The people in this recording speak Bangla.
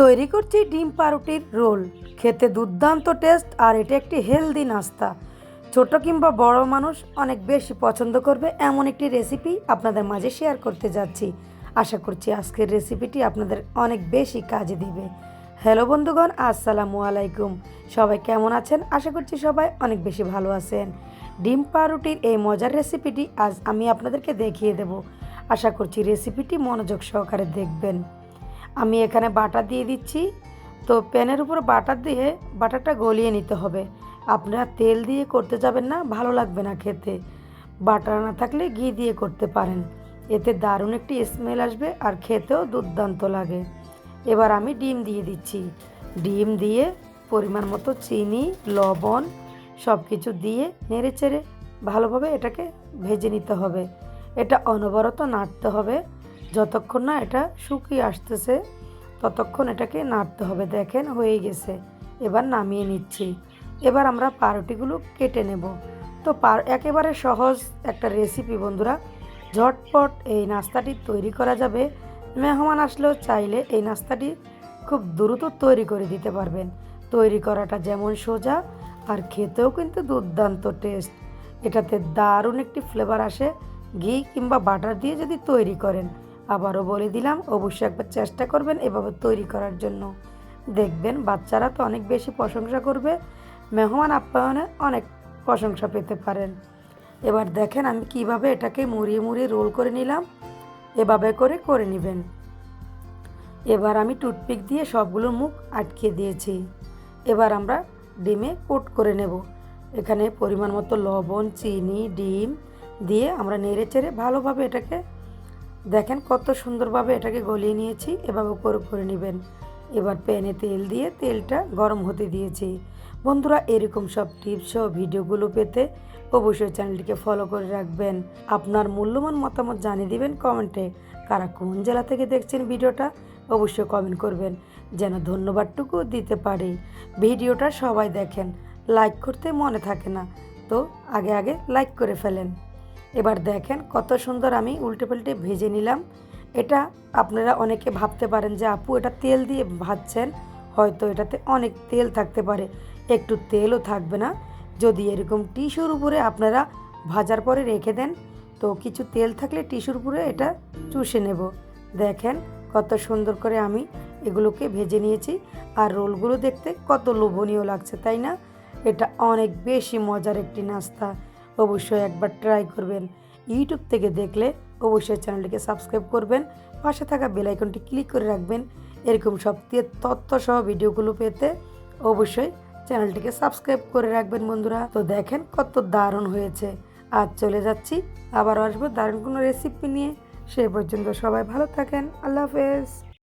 তৈরি করছি ডিম পাউরুটির রোল। খেতে দুর্দান্ত টেস্ট আর এটা একটি হেলদি নাস্তা। ছোট কিংবা বড় মানুষ অনেক বেশি পছন্দ করবে এমন একটি রেসিপি আপনাদের মাঝে শেয়ার করতে যাচ্ছি। আশা করছি আজকের রেসিপিটি আপনাদের অনেক বেশি কাজে দিবে। হ্যালো বন্ধুগণ, আসসালামু আলাইকুম। সবাই কেমন আছেন? আশা করছি সবাই অনেক বেশি ভালো আছেন। ডিম পাউরুটির এই মজার রেসিপিটি আজ আমি আপনাদেরকে দেখিয়ে দেব। আশা করছি রেসিপিটি মনোযোগ সহকারে দেখবেন। আমি এখানে বাটার দিয়ে দিচ্ছি। তো প্যানের উপর বাটার দিয়ে বাটারটা গলিয়ে নিতে হবে। আপনারা তেল দিয়ে করতে যাবেন না, ভালো লাগবে না খেতে। বাটার না থাকলে ঘি দিয়ে করতে পারেন। এতে দারুণ একটি স্মেল আসবে আর খেতেও দুর্দান্ত লাগে। এবার আমি ডিম দিয়ে দিচ্ছি। ডিম দিয়ে পরিমাণ মতো চিনি, লবণ সব কিছু দিয়ে নেড়ে চেড়ে ভালোভাবে এটাকে ভেজে নিতে হবে। এটা অনবরত নাড়তে হবে। যতক্ষণ না এটা শুকিয়ে আসতেছে, ততক্ষণ এটাকে নাড়তে হবে। দেখেন, হয়ে গেছে। এবার নামিয়ে নিচ্ছি। এবার আমরা পাউরুটিগুলো কেটে নেব। তো পার একেবারে সহজ একটা রেসিপি বন্ধুরা। ঝটপট এই নাস্তাটি তৈরি করা যাবে। মেহমান আসলেও চাইলে এই নাস্তাটি খুব দ্রুত তৈরি করে দিতে পারবেন। তৈরি করাটা যেমন সোজা, আর খেতেও কিন্তু দুর্দান্ত টেস্ট এটাতে দারুণ একটি ফ্লেভার আসে। ঘি কিংবা বাটার দিয়ে যদি তৈরি করেন আবারও বলে দিলাম, অবশ্যই একবার চেষ্টা করবেন এভাবে তৈরি করার জন্য। দেখবেন বাচ্চারা তো অনেক বেশি প্রশংসা করবে, মেহমান আপ্যায়নে অনেক প্রশংসা পেতে পারেন। এবার দেখেন আমি কীভাবে এটাকে মুড়িয়ে মুড়িয়ে রোল করে নিলাম, এভাবে করে করে নেবেন। এবার আমি টুথপিক দিয়ে সবগুলোর মুখ আটকে দিয়েছি। এবার আমরা ডিমে কোট করে নেব। এখানে পরিমাণ মতো লবণ, চিনি, ডিম দিয়ে আমরা নেড়ে চেড়ে ভালোভাবে এটাকে দেখেন কত সুন্দরভাবে এটাকে গলিয়ে নিয়েছি, এভাবে করে করে নেবেন। এবার প্যানে তেল দিয়ে তেলটা গরম হতে দিয়েছি। বন্ধুরা, এরকম সব টিপস ও ভিডিওগুলো পেতে অবশ্যই চ্যানেলটিকে ফলো করে রাখবেন। আপনার মূল্যবান মতামত জানিয়ে দিবেন কমেন্টে। কারা কোন জেলা থেকে দেখছেন ভিডিওটা, অবশ্যই কমেন্ট করবেন। যেন ধন্যবাদটুকু দিতে পারি। ভিডিওটা সবাই দেখেন। লাইক করতে মনে থাকে না। তো আগে আগে লাইক করে ফেলেন। এবার দেখেন কত সুন্দর আমি উল্টে পাল্টে ভেজে নিলাম। এটা আপনারা অনেকে ভাবতে পারেন যে, আপু, এটা তেল দিয়ে ভাজছেন? হয়তো এটাতে অনেক তেল থাকতে পারে। একটু তেলও থাকবে না। যদি এরকম টিস্যুর উপরে আপনারা ভাজার পরে রেখে দেন, তো কিছু তেল থাকলে টিস্যুর উপরে এটা চুষে নেব। দেখেন কত সুন্দর করে আমি এগুলোকে ভেজে নিয়েছি। আর রোলগুলো দেখতে কত লোভনীয় লাগছে, তাই না? এটা অনেক বেশি মজার একটি নাস্তা। অবশ্যই একবার ট্রাই করবেন। ইউটিউব থেকে দেখলে অবশ্যই চ্যানেলটিকে সাবস্ক্রাইব করবেন। পাশে থাকা বেল আইকনটি ক্লিক করে রাখবেন। এরকম সব তথ্য সহ ভিডিওগুলো পেতে অবশ্যই চ্যানেলটিকে সাবস্ক্রাইব করে রাখবেন বন্ধুরা। তো দেখেন কত দারুণ হয়েছে। আজ চলে যাচ্ছি আবার আসব দারুণ কোনো রেসিপি নিয়ে। সে পর্যন্ত সবাই ভালো থাকেন। আল্লাহ হাফেজ।